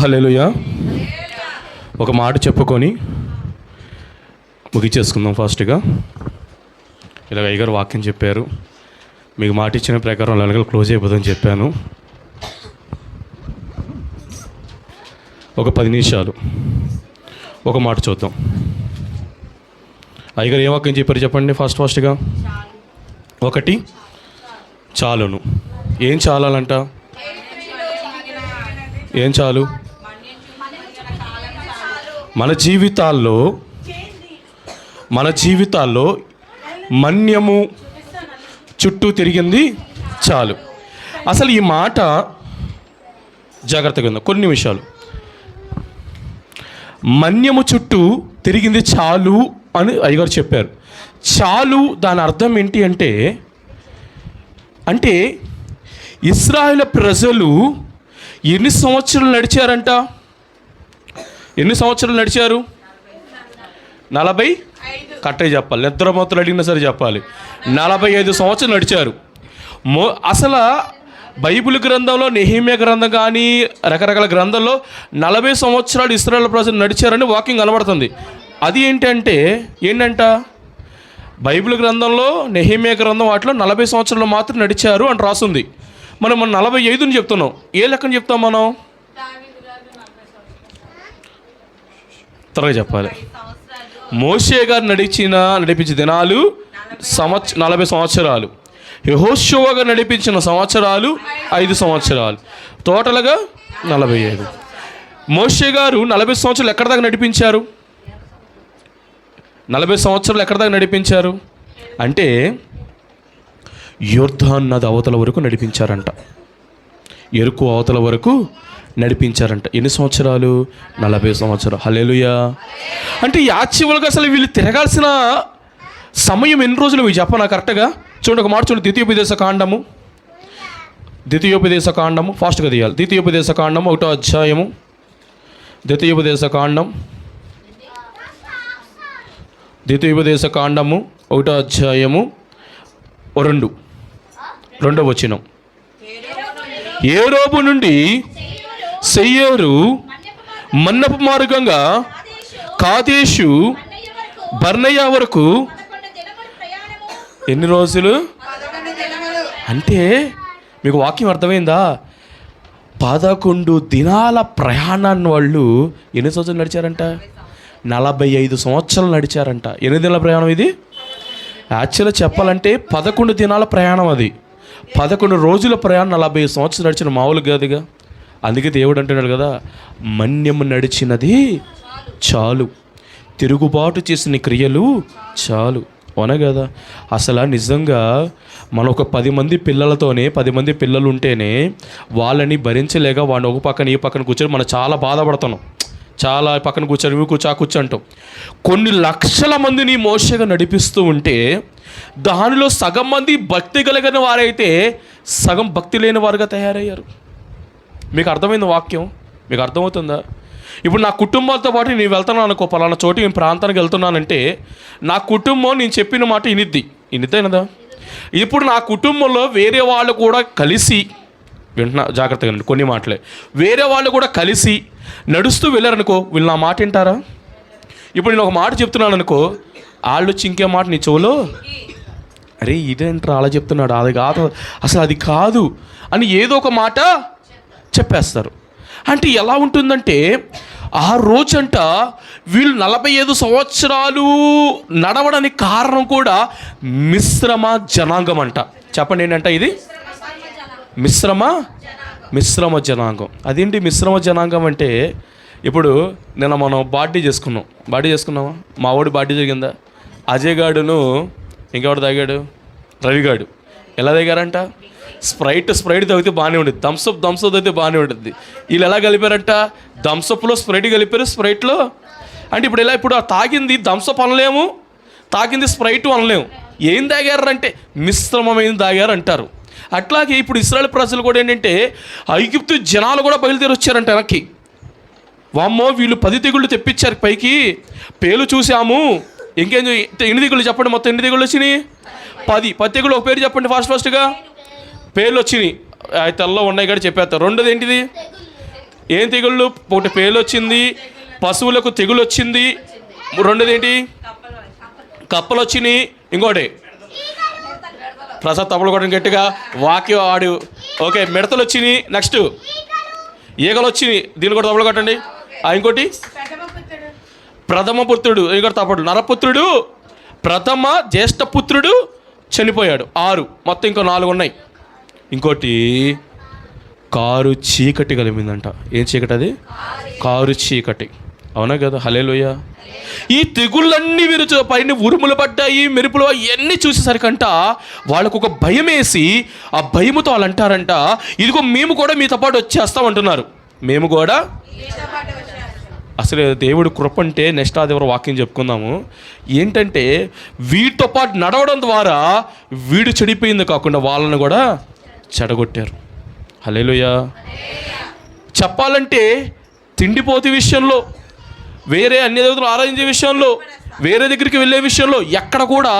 హల్లెలూయా. ఒక మాట చెప్పుకొని ముగిచేసుకుందాం ఫాస్ట్గా. ఇలాగ అయ్యగారు వాక్యం చెప్పారు. మీకు మాట ఇచ్చిన ప్రకారం అలాగే క్లోజ్ అయిపోతుందని చెప్పాను. ఒక పది నిమిషాలు. ఒక మాట చూద్దాం. అయ్యగారు ఏ వాక్యం చెప్పారు చెప్పండి ఫాస్ట్ ఫాస్ట్గా. ఒకటి చాలును. ఏం చాలాలంట? ఏం చాలు? మన జీవితాల్లో మన జీవితాల్లో మన్యము చుట్టూ తిరిగింది చాలు. అసలు ఈ మాట జాగ్రత్తగా ఉందా కొన్ని నిమిషాలు. మన్యము చుట్టూ తిరిగింది చాలు అని అయ్యగారు చెప్పారు. చాలు దాని అర్థం ఏంటి అంటే అంటే ఇస్రాయేల్ ప్రజలు ఎన్ని సంవత్సరాలు నడిచారంట? ఎన్ని సంవత్సరాలు నడిచారు? నలభై కట్టే చెప్పాలి. నిద్రమత్తులు అడిగినా సరే చెప్పాలి. నలభై ఐదు సంవత్సరాలు నడిచారు. మో అసలు బైబిల్ గ్రంథంలో నెహిమ్య గ్రంథం కానీ రకరకాల గ్రంథంలో నలభై సంవత్సరాలు ఇస్రాయల్ ప్రజలు నడిచారని వాకింగ్ కనబడుతుంది. అది ఏంటంటే ఏంటంట? బైబిల్ గ్రంథంలో నెహిమ్య గ్రంథం వాటిలో నలభై సంవత్సరాలు మాత్రం నడిచారు అని రాస్తుంది మనం మనం నలభై ఐదుని చెప్తున్నాం. ఏ లెక్కన చెప్తాం మనం? త్వరగా చెప్పాలి. మోషే గారు నడిచిన నడిపించిన దినాలు సంవత్స నలభై సంవత్సరాలు. యహోషువ గారు నడిపించిన సంవత్సరాలు ఐదు సంవత్సరాలు. టోటల్గా నలభై ఐదు. మోషే గారు నలభై సంవత్సరాలు ఎక్కడ దాకా నడిపించారు? నలభై సంవత్సరాలు ఎక్కడ దాకా నడిపించారు? అంటే యోర్ధాన్ నది అవతల వరకు నడిపించారంట. ఎరుకు అవతల వరకు నడిపించారంట. ఎన్ని సంవత్సరాలు? నలభై సంవత్సరాలు. హలేలుయా అంటే యాచివల్గా అసలు వీళ్ళు తిరగాల్సిన సమయం ఎన్ని రోజులు ఇవి చెప్పనా కరెక్ట్గా? చూడండి ఒక మాట చూడండి. ద్వితీయోపదేశ కాండము. ద్వితీయోపదేశ కాండము. ఫాస్ట్గా తీయాలి. ద్వితీయోపదేశ కాండము ఒకటో అధ్యాయము. ద్వితీయోపదేశ కాండం. ద్వితీయోపదేశ కాండము ఒకటో అధ్యాయము. ఓ రెండు. రెండో వచనం. ఏ రోబు నుండి సెయ్యేరు మన్నపు మార్గంగా కాదేశు బర్నయ్య వరకు ఎన్ని రోజులు? అంటే మీకు వాక్యం అర్థమైందా? పదకొండు దినాల ప్రయాణాన్ని వాళ్ళు ఎన్ని సంవత్సరాలు నడిచారంట? నలభై ఐదు సంవత్సరాలు నడిచారంట. ఎన్ని దినాల ప్రయాణం ఇది? యాక్చువల్గా చెప్పాలంటే పదకొండు దినాల ప్రయాణం అది. పదకొండు రోజుల ప్రయాణం నలభై ఐదు సంవత్సరాలు నడిచిన మామూలు కాదుగా. అందుకే దేవుడు అంటున్నాడు కదా మన్యము నడిచినది చాలు. తిరుగుబాటు చేసిన క్రియలు చాలు. అవునా కదా? అసలు నిజంగా మన ఒక పది మంది పిల్లలతోనే పది మంది పిల్లలు ఉంటేనే వాళ్ళని భరించలేక వాడిని ఒక పక్కన ఈ పక్కన కూర్చొని మనం చాలా బాధపడుతున్నాం. చాలా పక్కన కూర్చొని ఇవి కూర్చో ఆ కొన్ని లక్షల మందిని మోసగా నడిపిస్తూ ఉంటే దానిలో సగం మంది భక్తి కలిగిన వారైతే సగం భక్తి లేని వారుగా తయారయ్యారు. మీకు అర్థమైంది వాక్యం? మీకు అర్థమవుతుందా? ఇప్పుడు నా కుటుంబంతో పాటు నేను వెళ్తున్నాను అనుకో పలానా చోటు నేను ప్రాంతానికి వెళ్తున్నానంటే నా కుటుంబం నేను చెప్పిన మాట ఇనిద్ది. ఇనిద్దేనదా ఇప్పుడు నా కుటుంబంలో వేరే వాళ్ళు కూడా కలిసి వింటున్నా జాగ్రత్తగా కొన్ని మాటలే. వేరే వాళ్ళు కూడా కలిసి నడుస్తూ వెళ్ళారనుకో వీళ్ళు నా మాట వింటారా? ఇప్పుడు నేను ఒక మాట చెప్తున్నాను అనుకో వాళ్ళు వచ్చి ఇంకే మాట నీ చెవులో? అరే ఇదేంట్రా అలా చెప్తున్నాడు? అది కాదు అసలు అది కాదు అని ఏదో ఒక మాట చెప్పేస్తారు. అంటే ఎలా ఉంటుందంటే ఆ రోజంట వీళ్ళు నలభై ఐదు సంవత్సరాలు నడవడానికి కారణం కూడా మిశ్రమ జనాంగం అంట. చెప్పండి ఏంటంట ఇది? మిశ్రమ మిశ్రమ జనాంగం. అదేంటి మిశ్రమ జనాంగం అంటే ఇప్పుడు నిన్న మనం బాడీ చేసుకున్నాం. బాడీ చేసుకున్నామా మా వాడి బాడీ జరిగిందా? అజయ్ గాడును ఇంకెవడు తాగాడు? రవిగాడు. ఎలా తాగారంట? స్ప్రైట్ స్ప్రైట్ తాగితే బాగానే ఉండేది థమ్స్అప్ థమ్స్అప్ అయితే బాగానే ఉంటుంది. వీళ్ళు ఎలా కలిపారంట? థమ్స్అప్లో స్ప్రైట్ కలిపారు స్ప్రైట్లో? అంటే ఇప్పుడు ఎలా ఇప్పుడు ఆ తాగింది థమ్స్అప్ అనలేము తాగింది స్ప్రైట్ అనలేము. ఏం తాగారంటే మిశ్రమమైన తాగారు అంటారు. అట్లాగే ఇప్పుడు ఇస్రాయల్ ప్రజలు కూడా ఏంటంటే ఐగుప్తు జనాలు కూడా బయలుదేరి వచ్చారంట వెనక్కి. వామ్మో వీళ్ళు పది తెగుళ్ళు తెప్పించారు పైకి. పేలు చూసాము ఇంకేం ఎన్ని దిగులు చెప్పండి మొత్తం ఎన్ని దిగుళ్ళు వచ్చినాయి? పది పది తెగుళ్ళు ఒక పేరు చెప్పండి ఫాస్ట్ ఫాస్ట్గా. పేర్లు వచ్చినాయి ఆ ఉన్నాయి కూడా చెప్పేస్తారు రెండోది ఏంటిది? ఏం తెగుళ్ళు? ఒకటి పేర్లు వచ్చింది పశువులకు తెగులు వచ్చింది రెండోది ఏంటి? కప్పలు వచ్చినాయి ఇంకోటి. ప్రసాద్ తప్పలు కొట్టడం గట్టిగా. వాక్యం ఆడు. ఓకే మిడతలు వచ్చినాయి నెక్స్ట్. ఈగలు వచ్చినాయి దీన్ని కూడా తప్పలు కొట్టండి. ఆ, ఇంకోటి. ప్రథమ పుత్రుడు ఇంకోటి తప్పడు నరపుత్రుడు ప్రథమ జ్యేష్ఠ పుత్రుడు చనిపోయాడు. ఆరు. మొత్తం ఇంకో నాలుగు ఉన్నాయి ఇంకోటి కారు చీకటి కలిపిందంట ఏం చీకటి అది? కారు చీకటి. అవునా కదా? హలేలోయ ఈ తెగుళ్ళన్నీ వీరు పైన ఉరుములు పడ్డాయి మెరుపులు అవన్నీ చూసేసరికంట వాళ్ళకు ఒక భయం వేసి ఆ భయముతో వాళ్ళు అంటారంట ఇదిగో మేము కూడా మీతో పాటు వచ్చేస్తామంటున్నారు మేము కూడా? అసలు దేవుడు కృప అంటే నెక్స్ట్ ఆదివారం వాక్యం చెప్పుకుందాము. ఏంటంటే వీటితో పాటు నడవడం ద్వారా వీడు చెడిపోయింది కాకుండా వాళ్ళని కూడా చెడగొట్టారు. హలేలుయా చెప్పాలంటే తిండిపోతే విషయంలో వేరే అన్ని దేవతలు ఆరాధించే విషయంలో వేరే దగ్గరికి వెళ్ళే విషయంలో ఎక్కడ కూడా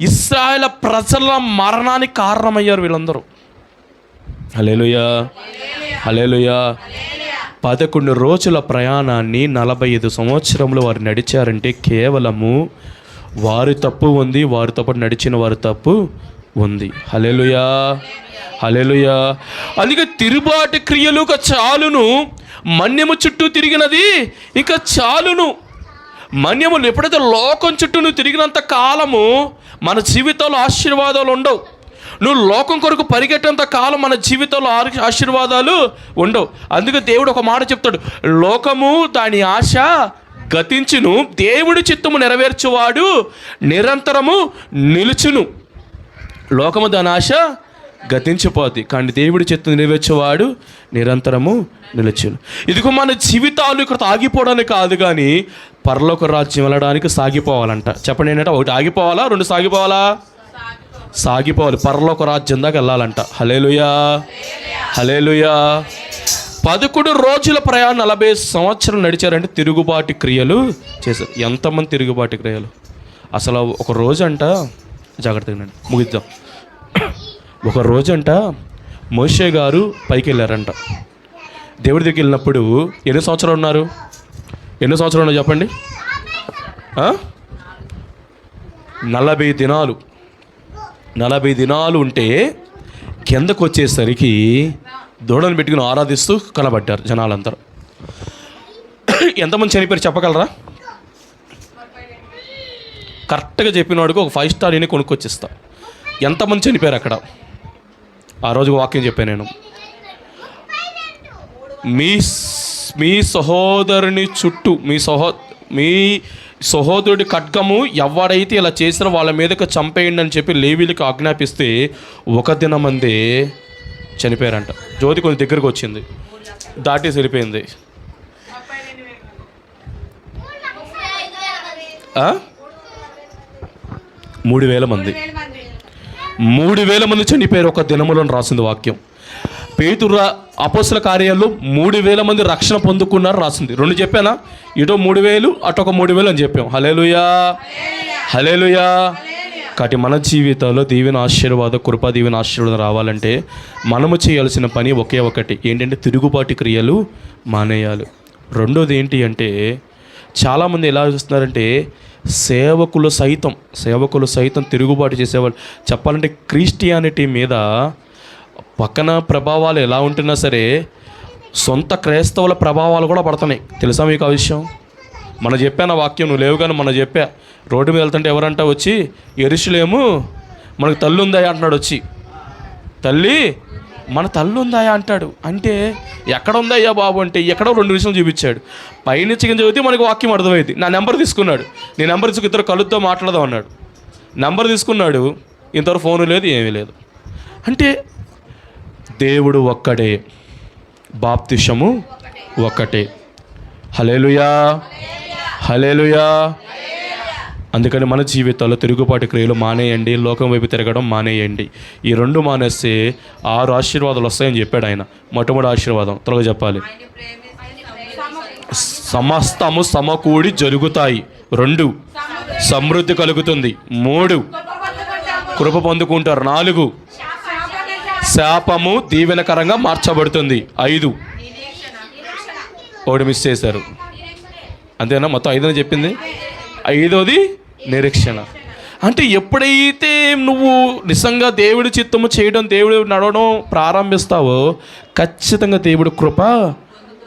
ఇస్రాయల ప్రజల మరణానికి కారణమయ్యారు వీళ్ళందరూ. హలేలుయా హలేలుయా పదకొండు రోజుల ప్రయాణాన్ని నలభై ఐదు సంవత్సరంలో వారు నడిచారంటే కేవలము వారి తప్పు ఉంది వారితో పాటు నడిచిన వారి తప్పు ఉంది. హలెలుయా హలెలుయా అందుకే తిరుబాటు క్రియలు ఒక చాలును మన్యము చుట్టూ తిరిగినది ఇక చాలును. మన్యములు ఎప్పుడైతే లోకం చుట్టూ నువ్వు తిరిగినంత కాలము మన జీవితంలో ఆశీర్వాదాలు ఉండవు. నువ్వు లోకం కొరకు పరిగెట్టేంత కాలం మన జీవితంలో ఆశీర్వాదాలు ఉండవు. అందుకే దేవుడు ఒక మాట చెప్తాడు లోకము దాని ఆశ గతించును దేవుడి చిత్తము నెరవేర్చువాడు నిరంతరము నిలుచును. లోకము దాని ఆశ గతించిపోద్ది. కానీ దేవుడి చిత్తం నెరవేర్చేవాడు నిరంతరము నిలుచును. ఇదిగో మన జీవితాలు ఇక్కడ ఆగిపోవడానికి కాదు కానీ పరలోక రాజ్యం వెళ్ళడానికి సాగిపోవాలంట. చెప్పండి ఏంటంటే ఒకటి ఆగిపోవాలా రెండు సాగిపోవాలా? సాగిపోవాలి. పరలోక రాజ్యం దాకా వెళ్ళాలంట. హలేలుయా హలేలుయా పదకొండు రోజుల ప్రయాణం నలభై సంవత్సరాలు నడిచారంటే తిరుగుబాటు క్రియలు చేశారు. ఎంతమంది తిరుగుబాటు క్రియలు? అసలు ఒక రోజు అంట జాగ్రత్తగా నేను ముగిద్దాం. ఒక రోజంట మోషే గారు పైకి వెళ్ళారంట దేవుడి దగ్గరికి వెళ్ళినప్పుడు ఎన్ని సంవత్సరాలు ఉన్నారు? ఎన్ని సంవత్సరాలు ఉన్నారు చెప్పండి? నలభై దినాలు. నలభై దినాలు ఉంటే కిందకు వచ్చేసరికి దూడను పెట్టుకుని ఆరాధిస్తూ కనబడ్డారు జనాలందరూ. ఎంతమంది చనిపోయారు చెప్పగలరా? కరెక్ట్గా చెప్పిన వాడికి ఒక ఫైవ్ స్టార్ అని కొనుక్కొచ్చిస్తా. ఎంతమంది చనిపోయారు అక్కడ. ఆ రోజు వాక్యం చెప్పాను నేను. మీ మీ సహోదరుని చుట్టూ మీ సహో మీ సహోదరుడి ఖడ్గము ఎవడైతే ఇలా చేసినా వాళ్ళ మీదకి చంపేయండి అని చెప్పి లేవీలకు ఆజ్ఞాపిస్తే ఒక దినమందే చనిపోయారంట. జ్యోతి కొంచెం దగ్గరకు వచ్చింది. దాటి వెళ్ళిపోయింది. మూడు వేల మంది. మూడు వేల మంది చనిపోయారు ఒక దినములో రాసింది వాక్యం. పేతుర అపోసల కార్యాల్లో మూడు వేల మంది రక్షణ పొందుకున్నారు రాసింది. రెండు చెప్పానా? ఇటో మూడు వేలు అటొక ఒక మూడు వేలు అని చెప్పాం. హలేలుయా హలేలుయా కాబట్టి మన జీవితంలో దీవెన ఆశీర్వాద కృపా దీవెన ఆశీర్వాదం రావాలంటే మనము చేయాల్సిన పని ఒకే ఒకటి. ఏంటంటే తిరుగుబాటు క్రియలు మానేయాలి. రెండోది ఏంటి అంటే చాలామంది ఎలా చూస్తున్నారంటే సేవకులు సైతం సేవకులు సైతం తిరుగుబాటు చేసేవాళ్ళు. చెప్పాలంటే క్రిస్టియానిటీ మీద పక్కన ప్రభావాలు ఎలా ఉంటున్నా సరే సొంత క్రైస్తవుల ప్రభావాలు కూడా పడుతున్నాయి. తెలుసా మీకు ఆ విషయం? మన చెప్పాను వాక్యం నువ్వు లేవు కానీ మన చెప్పా. రోడ్డు మీద వెళ్తుంటే ఎవరంటా వచ్చి ఎరుషులేము మనకు తల్లి ఉందా అంటున్నాడు వచ్చి. తల్లి మన తల్లు ఉందా అంటాడు. అంటే ఎక్కడ ఉందయ్యా బాబు అంటే ఎక్కడో రెండు విషయాలు చూపించాడు. పైనుంచి కింద చదివితే మనకు వాక్యం అర్థమైంది. నా నెంబర్ తీసుకున్నాడు. నీ నెంబర్ తీసుకు ఇద్దరు కలుద్దాం మాట్లాడదాం అన్నాడు. నెంబర్ తీసుకున్నాడు. ఇంతవరకు ఫోన్ లేదు ఏమీ లేదు. అంటే దేవుడు ఒక్కడే. బాప్తిషము ఒక్కటే. హలేలుయా హలేలుయా అందుకని మన జీవితాల్లో తిరుగుబాటు క్రియలు మానేయండి లోకం వైపు తిరగడం మానేయండి. ఈ రెండు మానేస్తే ఆరు ఆశీర్వాదాలు వస్తాయని చెప్పాడు ఆయన. మొట్టమొదటి ఆశీర్వాదం త్వరగా చెప్పాలి. సమస్తము సమకూడి జరుగుతాయి. రెండు సమృద్ధి కలుగుతుంది. మూడు కృప పొందుకుంటారు. నాలుగు శాపము దీవెనకరంగా మార్చబడుతుంది. ఐదు ఒకటి మిస్ చేశారు. అంతేనా? మొత్తం ఐదని చెప్పింది? ఐదోది నిరీక్షణ. అంటే ఎప్పుడైతే నువ్వు నిజంగా దేవుడి చిత్తము చేయడం దేవుడు నడవడం ప్రారంభిస్తావో ఖచ్చితంగా దేవుడి కృప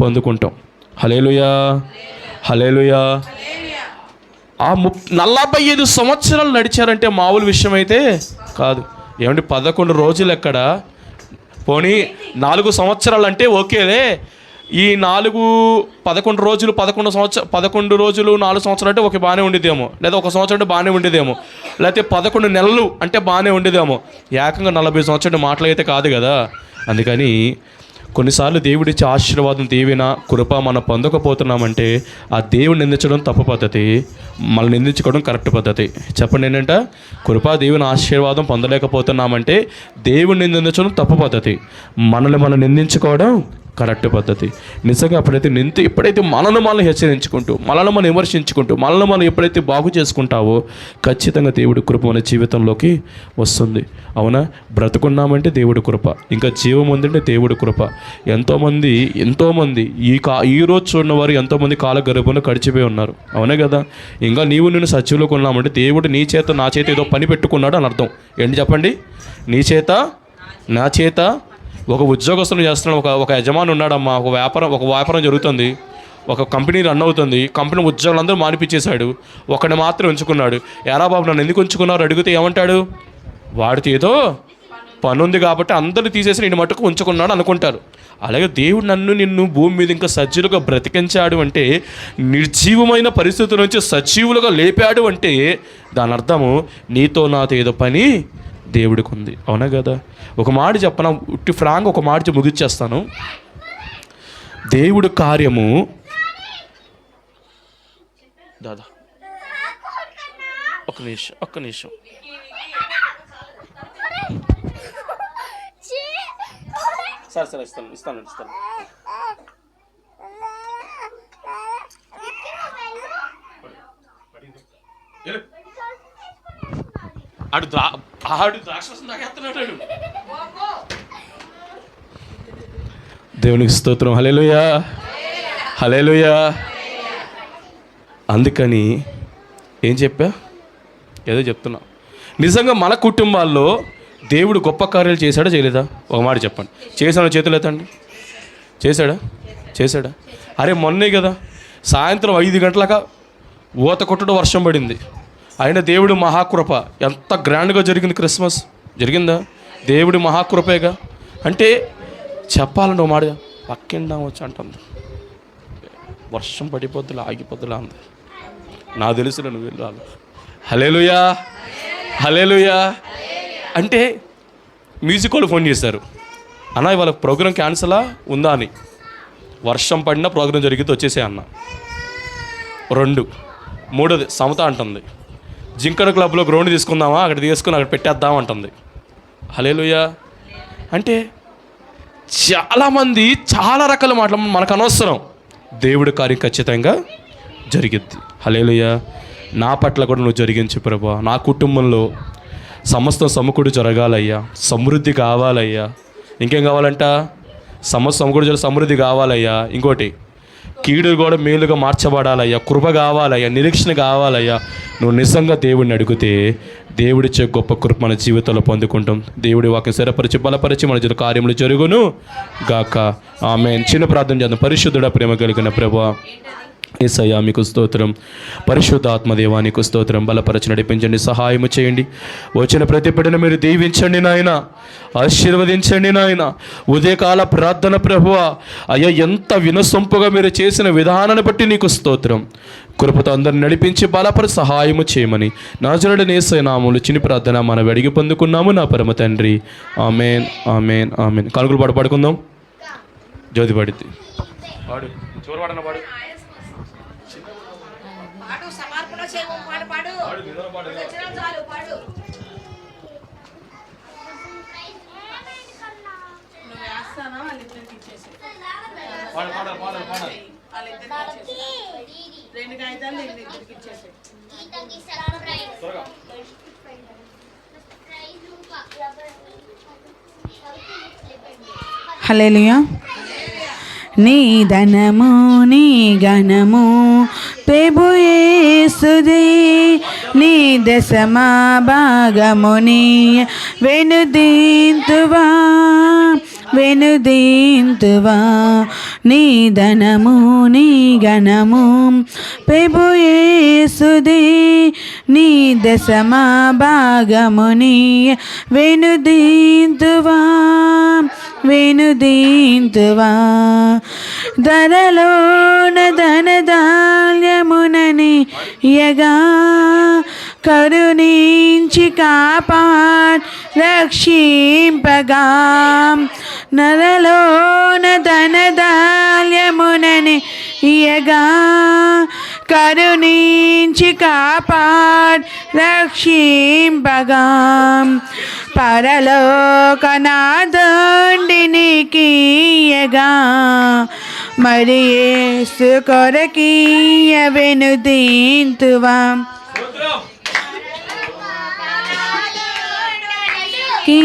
పొందుకుంటాం. హలేలుయా హలేలుయా ఆ ము నలభై ఐదు సంవత్సరాలు నడిచారంటే మామూలు విషయం అయితే కాదు. ఏమంటే పదకొండు రోజులు ఎక్కడ? పోనీ నాలుగు సంవత్సరాలు అంటే ఓకేలే. ఈ నాలుగు పదకొండు రోజులు పదకొండు సంవత్సర పదకొండు రోజులు నాలుగు సంవత్సరాలు అంటే ఒక బాగానే ఉండేదేమో. లేదా ఒక సంవత్సరం అంటే బాగానే ఉండేదేమో. లేకపోతే పదకొండు నెలలు అంటే బాగానే ఉండేదేమో. ఏకంగా నలభై సంవత్సరాలు మాటలైతే కాదు కదా. అందుకని కొన్నిసార్లు దేవుడిచ్చే ఆశీర్వాదం దేవిన కృప మనం పొందకపోతున్నామంటే ఆ దేవుని నిందించడం తప్పు పద్ధతి మనల్ని నిందించుకోవడం కరెక్ట్ పద్ధతి. చెప్పండి ఏంటంటే? కృపా దేవుని ఆశీర్వాదం పొందలేకపోతున్నామంటే దేవుని నిందించడం తప్పు పద్ధతి. మనల్ని మనం నిందించుకోవడం కరెక్ట్ పద్ధతి. నిజంగా అప్పుడైతే నింత ఎప్పుడైతే మనల్ని మనం హెచ్చరించుకుంటూ మనల్ని మనం విమర్శించుకుంటూ మనల్ని మనం ఎప్పుడైతే బాగు చేసుకుంటావో ఖచ్చితంగా దేవుడి కృప మన జీవితంలోకి వస్తుంది. అవునా? బ్రతుకున్నామంటే దేవుడి కృప. ఇంకా జీవం ఉందంటే దేవుడి కృప. ఎంతోమంది ఎంతోమంది ఈ కా ఈ రోజు చూడిన వారు ఎంతోమంది కాల గర్భంలో గడిచిపోయి ఉన్నారు. అవునే కదా? ఇంకా నీవు నేను సచివులకు ఉన్నామంటే దేవుడు నీ చేత నా చేత ఏదో పని పెట్టుకున్నాడు అని అర్థం. ఏంటి చెప్పండి? నీ చేత నా చేత ఒక ఉద్యోగస్తులు చేస్తున్నాడు ఒక ఒక యజమాని ఉన్నాడమ్మా. ఒక వ్యాపారం ఒక వ్యాపారం జరుగుతుంది. ఒక కంపెనీ రన్ అవుతుంది. కంపెనీ ఉద్యోగులందరూ మానిపించేశాడు. ఒకడిని మాత్రం ఉంచుకున్నాడు ఎలా బాబు నన్ను ఎందుకు ఉంచుకున్నారు అడిగితే ఏమంటాడు? వాడితో ఏదో పని ఉంది కాబట్టి అందరూ తీసేసి నేను మటుకు ఉంచుకున్నాడు అనుకుంటారు. అలాగే దేవుడు నన్ను నిన్ను భూమి మీద ఇంకా సజీవులుగా బ్రతికించాడు అంటే నిర్జీవమైన పరిస్థితుల నుంచి సజీవులుగా లేపాడు అంటే దాని అర్థము నీతో నాతో ఏదో పని దేవుడికి ఉంది అవునా కదా? ఒక మాట చెప్పన? ఉట్టి ఫ్రాంక్ ఒక మాట ముగిచ్చేస్తాను దేవుడు కార్యము దాదా. ఒక నిమిషం ఒక్క నిమిషం. సరే సరే ఇస్తాను ఇస్తాను ఇస్తాను. వెళ్ళు. ఆడు ద్రా తాగేస్తున్నాడు దేవునికి స్తోత్రం. హలేలుయా హలేలుయా అందుకని ఏం చెప్పా? ఏదో చెప్తున్నా. నిజంగా మన కుటుంబాల్లో దేవుడు గొప్ప కార్యాలు చేశాడా చేయలేదా? ఒక మాట చెప్పండి. చేశాడు చేతులు ఎత్తండి. చేశాడా? చేశాడా? అరే మొన్నే కదా సాయంత్రం ఐదు గంటలక ఊత కొట్టడం వర్షం పడింది. ఆయన దేవుడు మహాకృప ఎంత గ్రాండ్గా జరిగింది క్రిస్మస్? జరిగిందా? దేవుడి మహాకృపేగా? అంటే చెప్పాలని ఓ మాట పక్కిండా వచ్చి అంటుంది వర్షం పడిపోద్దులా ఆగిపోద్దులా అంది. నా తెలుసు నువ్వు వెళ్ళాలి హలేలుయా హలేలుయా అంటే మ్యూజిక్ వాళ్ళు ఫోన్ చేశారు. అన్న ఇవాళ ప్రోగ్రామ్ క్యాన్సలా? ఉందా అని. వర్షం పడినా ప్రోగ్రామ్ జరిగితే వచ్చేసే అన్న. రెండు. మూడోది సమత అంటుంది. జింకన క్లబ్లో గ్రౌండ్ తీసుకుందామా? అక్కడ తీసుకుని అక్కడ పెట్టేద్దాం అంటుంది. హలేలుయా అంటే చాలామంది చాలా రకాల మాటలు మనకు అనవసరం. దేవుడి కార్యం ఖచ్చితంగా జరిగిద్ది. హలేలుయా నా పట్ల కూడా నువ్వు జరిగించు ప్రభా. నా కుటుంబంలో సమస్తం సమకూడి జరగాలయ్యా. సమృద్ధి కావాలయ్యా. ఇంకేం కావాలంట? సమస్త సమకుడు జర సమృద్ధి కావాలయ్యా. ఇంకోటి కీడు కూడా మేలుగా మార్చబడాలయ్యా. కృప కావాలయ్యా. నిరీక్షణ కావాలయ్యా. నువ్వు నిజంగా దేవుడిని అడిగితే దేవుడిచ్చే గొప్ప కృప మన జీవితంలో పొందుకుంటాం. దేవుడి వాక్యం స్థిరపరిచి బలపరిచి మన జీవిత కార్యములు జరుగును గాక. ఆమె చిన్న ప్రార్థన చేద్దాం. పరిశుద్ధుడ ప్రేమ కలిగిన ప్రభా ఏసయ్యా మీకు స్తోత్రం. పరిశుద్ధ ఆత్మదేవానికి స్తోత్రం. బలపరచి నడిపించండి సహాయము చేయండి. వచ్చిన ప్రతి బిడ్డను మీరు దీవించండి నాయన. ఆశీర్వదించండి నాయన. ఉదయకాల ప్రార్థన ప్రభువ అయ్యా ఎంత వినసొంపుగా మీరు చేసిన విధానాన్ని బట్టి నీకు స్తోత్రం. కృపతో అందరిని నడిపించి బలపరి సహాయము చేయమని నాజరుడు నేసే నాములు చిన్ని ప్రార్థన మనం అడిగి పొందుకున్నాము. నా పరమ తండ్రి. Amen amen amen. కనుకలు పాడు పాడుకుందాం. జ్యోతి పడిద్ది పాడు. చివరి పాడన పాడు. పాడు సమర్పణ చేయము. పాడు రెండు కాగితాలు నేను ఇద్దరికి ఇచ్చేసి. త్వరగా. హలేలుయా నీ ధనము నీ ఘనము ప్రభుయేసుదే నీ దశమా భాగముని వెనుదీంతువా. వెనుదీంతువా నీ ధనము నీ ఘనము. ప్రభుయేసుదే నీ దశమా భాగముని వెనుదీంతువా వెనుదీంతువా ధరలోన ధనధాన్యమునని యగా కరుణించి కాపాడ్ రక్షింపగా. నరలోన ధనధాన్యమునని యగా కరుణించి కాపాడ్ రక్షింపగా. పరలోకనాదండినికియగా మరి ఏసు కొరకీయ వెనుదీంతువా కీ